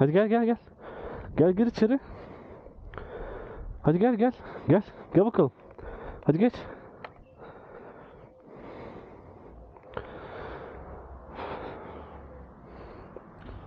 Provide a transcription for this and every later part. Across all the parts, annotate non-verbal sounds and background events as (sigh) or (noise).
Hadi gel gel gel. Gel gir içeri. Hadi gel gel. Gel. Gel bakalım. Hadi geç.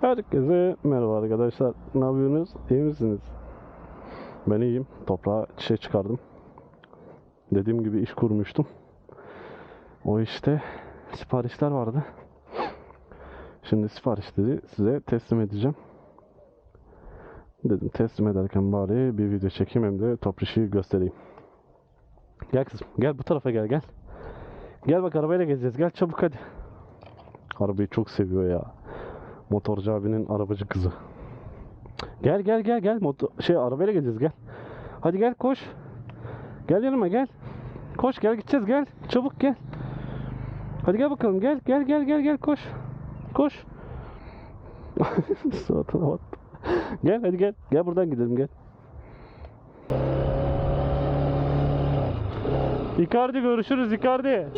Herkese merhaba arkadaşlar. Ne yapıyorsunuz? İyi misiniz? Ben iyiyim. Toprağa çiçeği çıkardım. Dediğim gibi iş kurmuştum. O işte siparişler vardı. Şimdi siparişleri size teslim edeceğim. Dedim teslim ederken bari bir video çekeyim hem de toprişi göstereyim. Gel kızım gel bu tarafa gel gel. Gel bak arabayla gezeceğiz gel çabuk hadi. Arabayı çok seviyor ya. Motorcu abinin arabacı kızı. Gel gel gel gel motor şey arabayla gezeceğiz gel. Hadi gel koş. Gel yanıma gel. Koş gel gideceğiz gel. Çabuk gel. Hadi gel bakalım gel gel gel gel gel koş. Koş. (laughs) Suratına bak. (laughs) Gel hadi gel. Gel buradan gidelim gel. Icardi görüşürüz Icardi.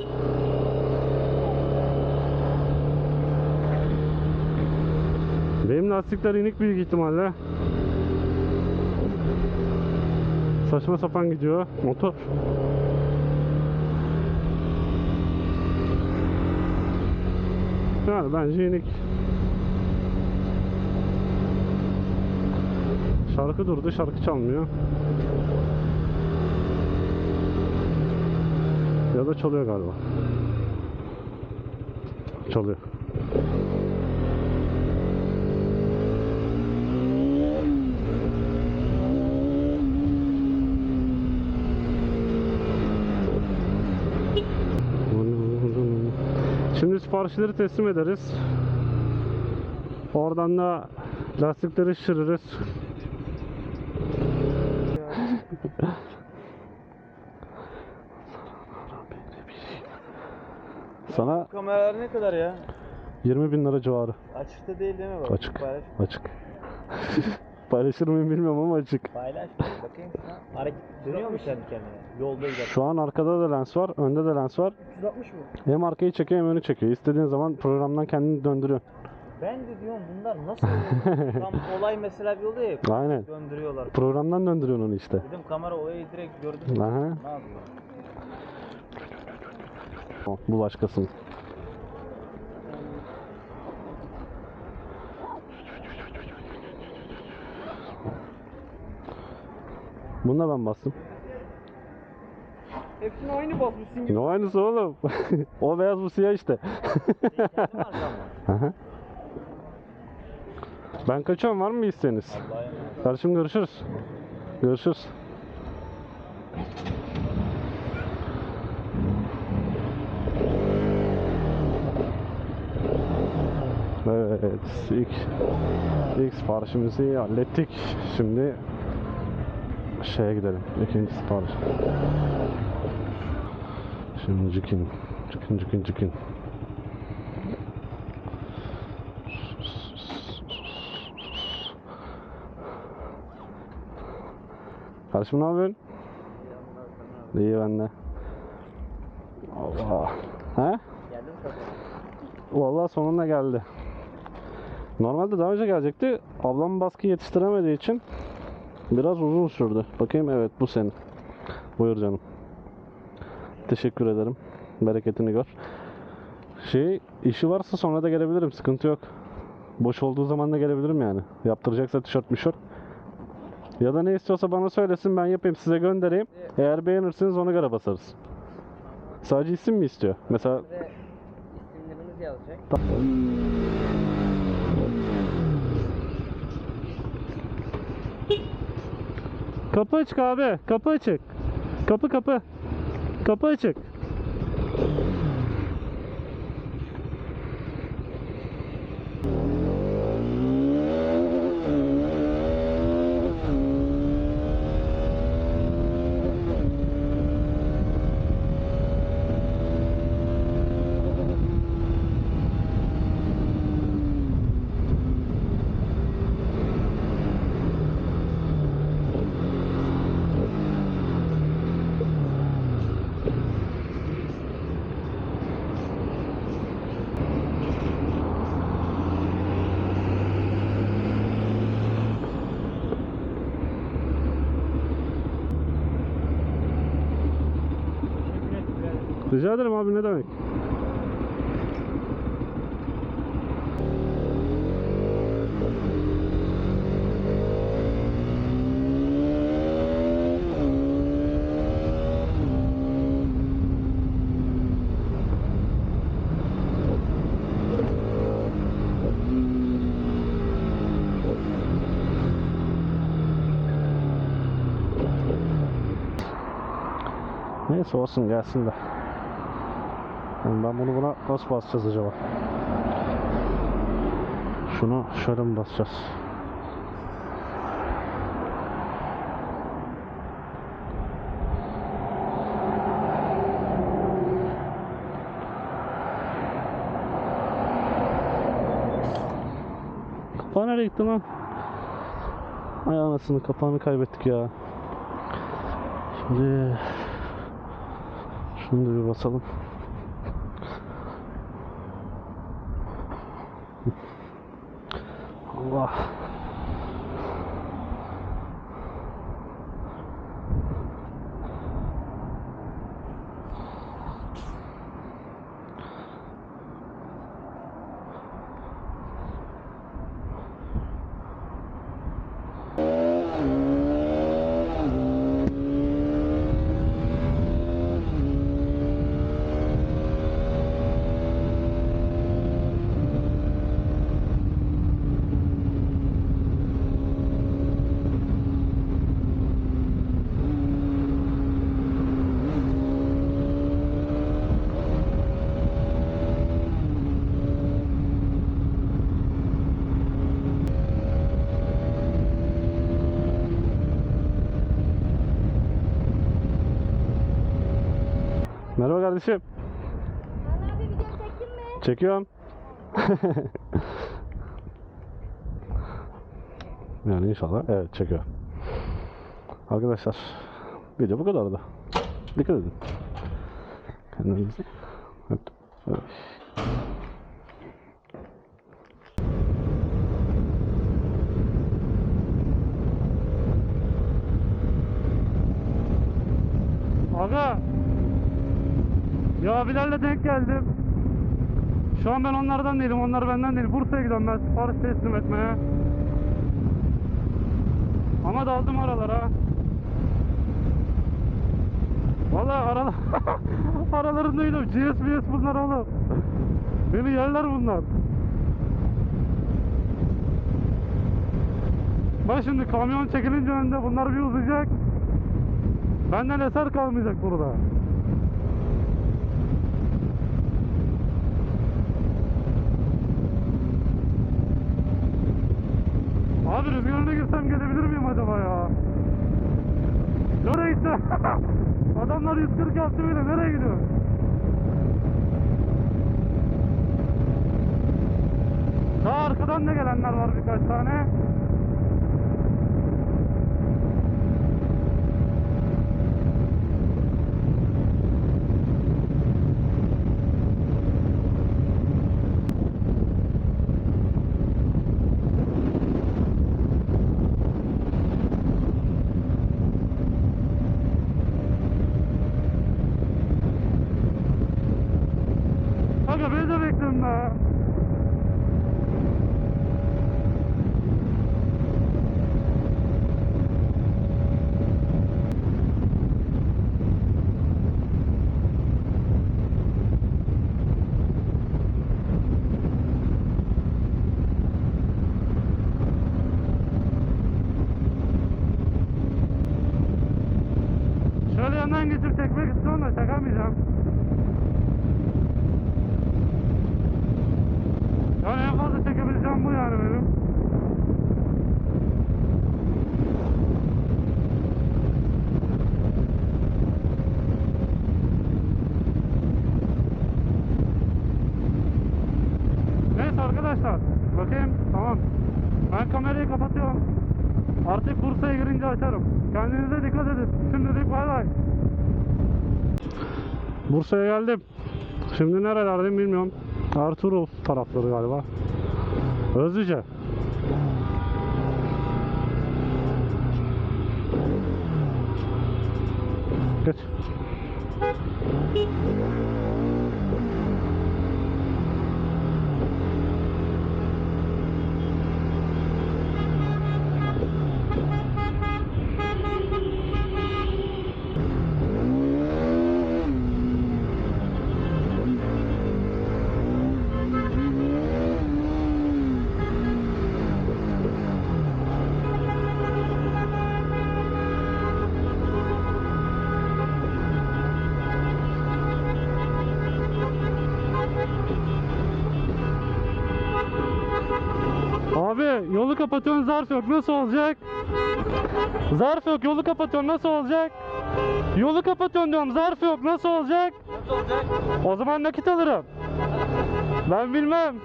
Benim lastikler inik büyük ihtimalle. Saçma sapan gidiyor motor. Yani bence inik. Şarkı durdu, şarkı çalmıyor. Ya da çalıyor galiba. Çalıyor. Şimdi siparişleri teslim ederiz. Oradan da lastikleri şişiririz. Sana Kameralar ne kadar ya? 20 bin lira civarı. Açıkta değil değil mi? Bak, Açık. Paylaş. Açık. (laughs) Paylaşır mıyım bilmiyorum ama açık. Paylaş. Bakayım şuna. Hareket dönüyor mu kendi kendine? Yolda gider. Şu an arkada da lens var, önde de lens var. 160 mı? Hem arkayı çekiyor hem önü çekiyor. İstediğin zaman programdan kendini döndürüyor. Ben de diyorum bunlar nasıl oluyor? (laughs) Tam olay mesela bir oluyor ya. Aynen. Döndürüyorlar. Programdan döndürüyorsun onu işte. Dedim kamera olayı direkt gördüm. Aha. Ne yapıyor? Bu başkasının. Bunu da ben bastım. Hepsini aynı basmışsın Ne aynısı oğlum? (laughs) o beyaz bu siyah işte. Kendi markam mı? Aha. Ben kaçıyorum var mı bir isteğiniz? Kardeşim görüşürüz. Görüşürüz. Evet, ilk, ilk siparişimizi hallettik. Şimdi şeye gidelim. İkinci sipariş. Şimdi cikin, cikin, cikin, cikin. Kardeşim ne yapıyorsun? İyi ben de. Allah. He? Geldim. Vallahi sonunda geldi. Normalde daha önce gelecekti. Ablam baskı yetiştiremediği için biraz uzun sürdü. Bakayım evet bu senin. Buyur canım. Teşekkür ederim. Bereketini gör. Şey işi varsa sonra da gelebilirim. Sıkıntı yok. Boş olduğu zaman da gelebilirim yani. Yaptıracaksa tişört mişört. Ya da ne istiyorsa bana söylesin ben yapayım size göndereyim. Eğer beğenirseniz ona göre basarız. Sadece isim mi istiyor? Mesela Ve isimlerimiz yazacak. Kapı açık abi. Kapı açık. Kapı kapı. Kapı açık. Rica ederim abi ne demek. Neyse olsun gelsin de. Ben bunu buna nasıl basacağız acaba? Şunu şöyle mi basacağız? Kapağı nereye gitti lan? Ay anasını kapağını kaybettik ya. Şimdi şunu da bir basalım. Allah. Merhaba kardeşim. Kaan abi video çektin mi? Çekiyorum. (laughs) yani inşallah evet çekiyor. Arkadaşlar video bu kadardı. Dikkat edin. Kendinize. Evet. evet. Aga ya abilerle denk geldim. Şu an ben onlardan değilim, onlar benden değil. Bursa'ya gidiyorum ben sipariş teslim etmeye. Ama daldım aralara. Valla aralar (laughs) aralarındaydım. GS bunlar oğlum. Beni yerler bunlar. Bak şimdi kamyon çekilince önde bunlar bir uzayacak. Benden eser kalmayacak burada. Abi rüzgarına girsem gelebilir miyim acaba ya? Nereye gitti? (laughs) Adamlar 140 yaptı bile nereye gidiyor? Daha arkadan da gelenler var birkaç tane. Kanka beni de bekliyorum be. Yandan geçip çekmek istiyorum da çakamayacağım. Yani en fazla çekebileceğim bu yani benim. Neyse arkadaşlar. Bakayım. Tamam. Ben kamerayı kapatıyorum. Bursa'ya girince açarım. Kendinize dikkat edin. Şimdilik bay bay. Bursa'ya geldim. Şimdi nerelerdeyim bilmiyorum. Ertuğrul tarafları galiba. Özlüce. Geç. Yolu kapatıyorsun zarf yok nasıl olacak? Zarf yok yolu kapatıyorsun nasıl olacak? Yolu kapatıyorsun diyorum zarf yok nasıl olacak? Nasıl olacak? O zaman nakit alırım. Ben bilmem.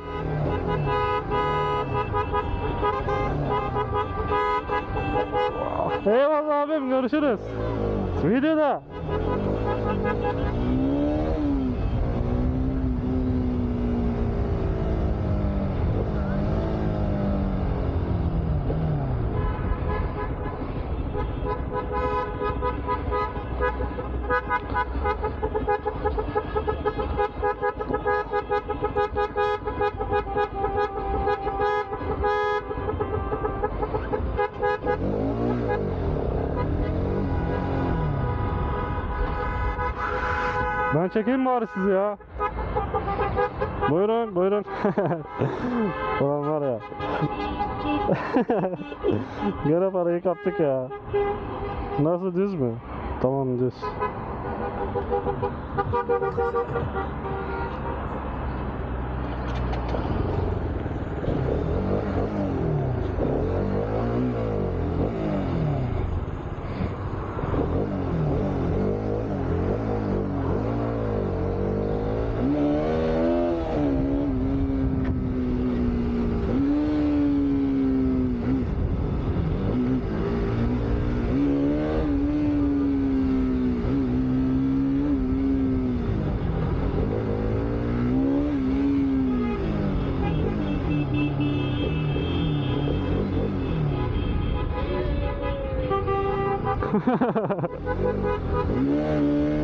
Eyvallah abim görüşürüz. Videoda. Ben çekeyim bari sizi ya. Buyurun buyurun. (laughs) Ulan var ya. (laughs) Gene parayı kaptık ya. Nasıl düz mü? Tamam düz. yeah. (laughs)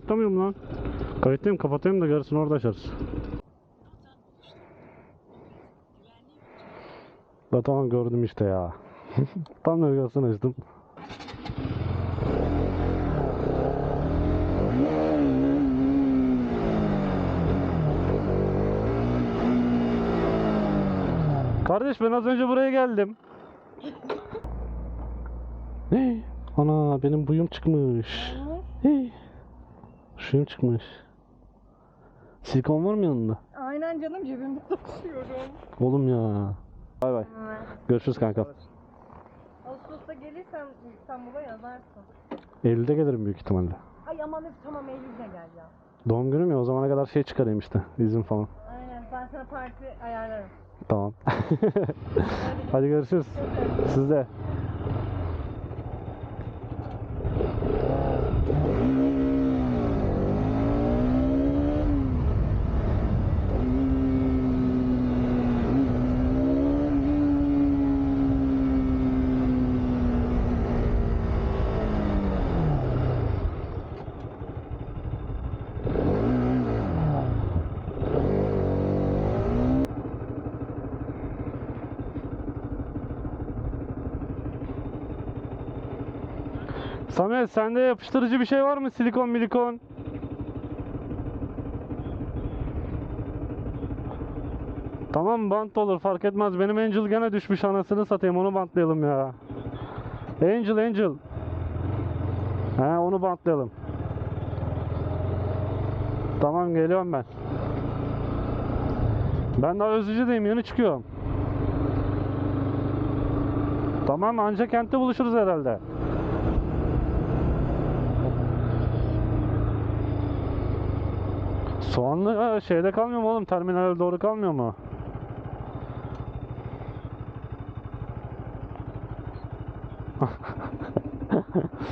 Kayıtta mıyım lan? Kayıttayım kapatayım da gerisini orada açarız. Da tamam gördüm işte ya. (laughs) Tam navigasyon açtım. Kardeş ben az önce buraya geldim. (laughs) Ne? Ana benim buyum çıkmış. Suyum çıkmış. Silikon var mı yanında? Aynen canım cebimde taşıyorum. Oğlum ya. Bay bay. Görüşürüz kanka. Ağustos'ta gelirsen İstanbul'a yazarsın. Eylül'de gelirim büyük ihtimalle. Ay aman hep tamam Eylül'de gel ya. Doğum günüm ya o zamana kadar şey çıkarayım işte. izin falan. Aynen ben sana parti ayarlarım. Tamam. (laughs) Hadi görüşürüz. Sizde. Samet sende yapıştırıcı bir şey var mı? Silikon milikon. Tamam bant olur fark etmez. Benim Angel gene düşmüş anasını satayım onu bantlayalım ya. Angel Angel. He onu bantlayalım. Tamam geliyorum ben. Ben daha özücüdeyim yeni çıkıyorum. Tamam anca kentte buluşuruz herhalde. Soğanlı ha, şeyde kalmıyor mu oğlum? Terminale doğru kalmıyor mu? (laughs)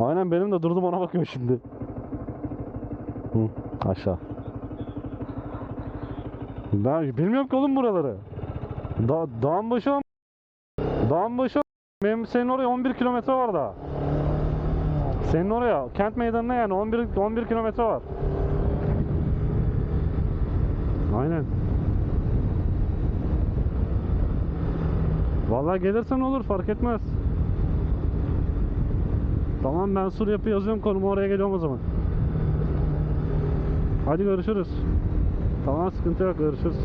Aynen benim de durdum ona bakıyorum şimdi. Hı, aşağı. Ben bilmiyorum ki oğlum buraları. Da dağın başı Dağın başı Benim senin oraya 11 kilometre var daha. Senin oraya kent meydanına yani 11 11 kilometre var. Aynen. Vallahi gelirsen olur fark etmez. Tamam ben sur yapı yazıyorum konumu oraya geliyorum o zaman. Hadi görüşürüz. Tamam sıkıntı yok görüşürüz.